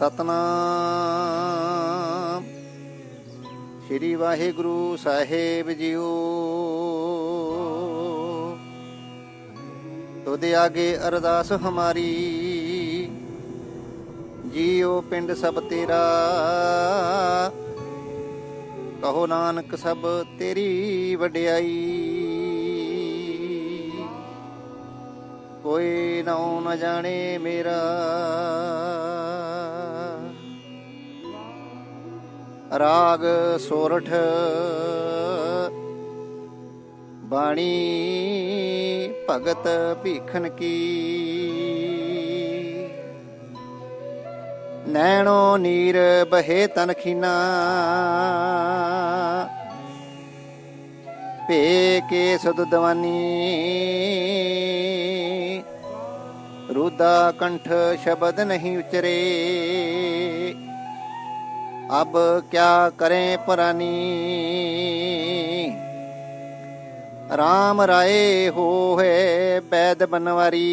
ਸਤਨਾਮ। ਸ੍ਰੀ ਵਾਹਿਗੁਰੂ ਸਾਹਿਬ ਜੀਓ। ਤੁਧ ਆਗੇ ਅਰਦਾਸ ਹਮਾਰੀ। ਜੀਓ ਪਿੰਡ ਸਭ ਤੇਰਾ। ਕਹੋ ਨਾਨਕ ਸਭ ਤੇਰੀ ਵਡਿਆਈ। ਕੋਈ ਨਾਉ ਨਾ ਜਾਣੇ ਮੇਰਾ। ਰਾਗ ਸੋਰਠ ਬਾਣੀ ਭਗਤ ਭੀਖਨ ਕੀ? ਨੈਣੋ ਨੀਰ ਬਹੇ ਤਨਖੀਨਾ ਭੇ ਕੇ ਸੁਧ ਦਵਾਨੀ। ਰੁਦਾ ਕੰਠ ਸ਼ਬਦ ਨਹੀਂ ਉਚਰੇ। ਅਬ ਕਿਆ ਕਰੇ ਪਰਾਨੀ? RAM ਰਾਏ ਹੋਏ ਬੈਦ ਬਨਵਾਰੀ।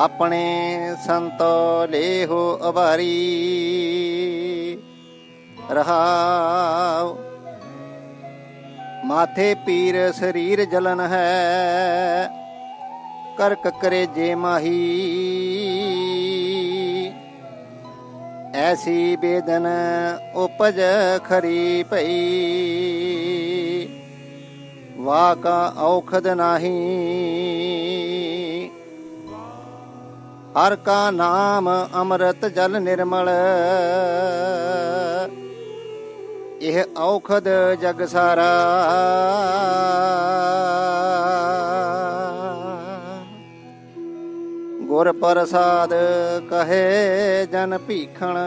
ਆਪਣੇ ਸੰਤ ਲੇਹੋ ਅਵਾਰੀ। ਰਹਾਉ। ਮਾਥੇ ਪੀਰ ਸਰੀਰ ਜਲਨ ਹੈ। ਕਰ ਕਕਰੇ ਜੇ ਮਾਹੀ। ਐਸੀ ਬੇਦਨ ਉਪਜ ਖਰੀ ਪਈ ਵਾਕਾ ਔਖਦ ਨਾਹੀ। ਹਰ ਕਾ ਨਾਮ ਅੰਮ੍ਰਿਤ ਜਲ ਨਿਰਮਲ। ਇਹ ਔਖਦ ਜਗ ਸਾਰਾ। ਗੁਰ ਪ੍ਰਸਾਦ ਕਹੇ ਜਨ ਭੀਖਣ।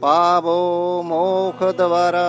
ਪਾਵੋ ਮੋਖ ਦਵਾਰਾ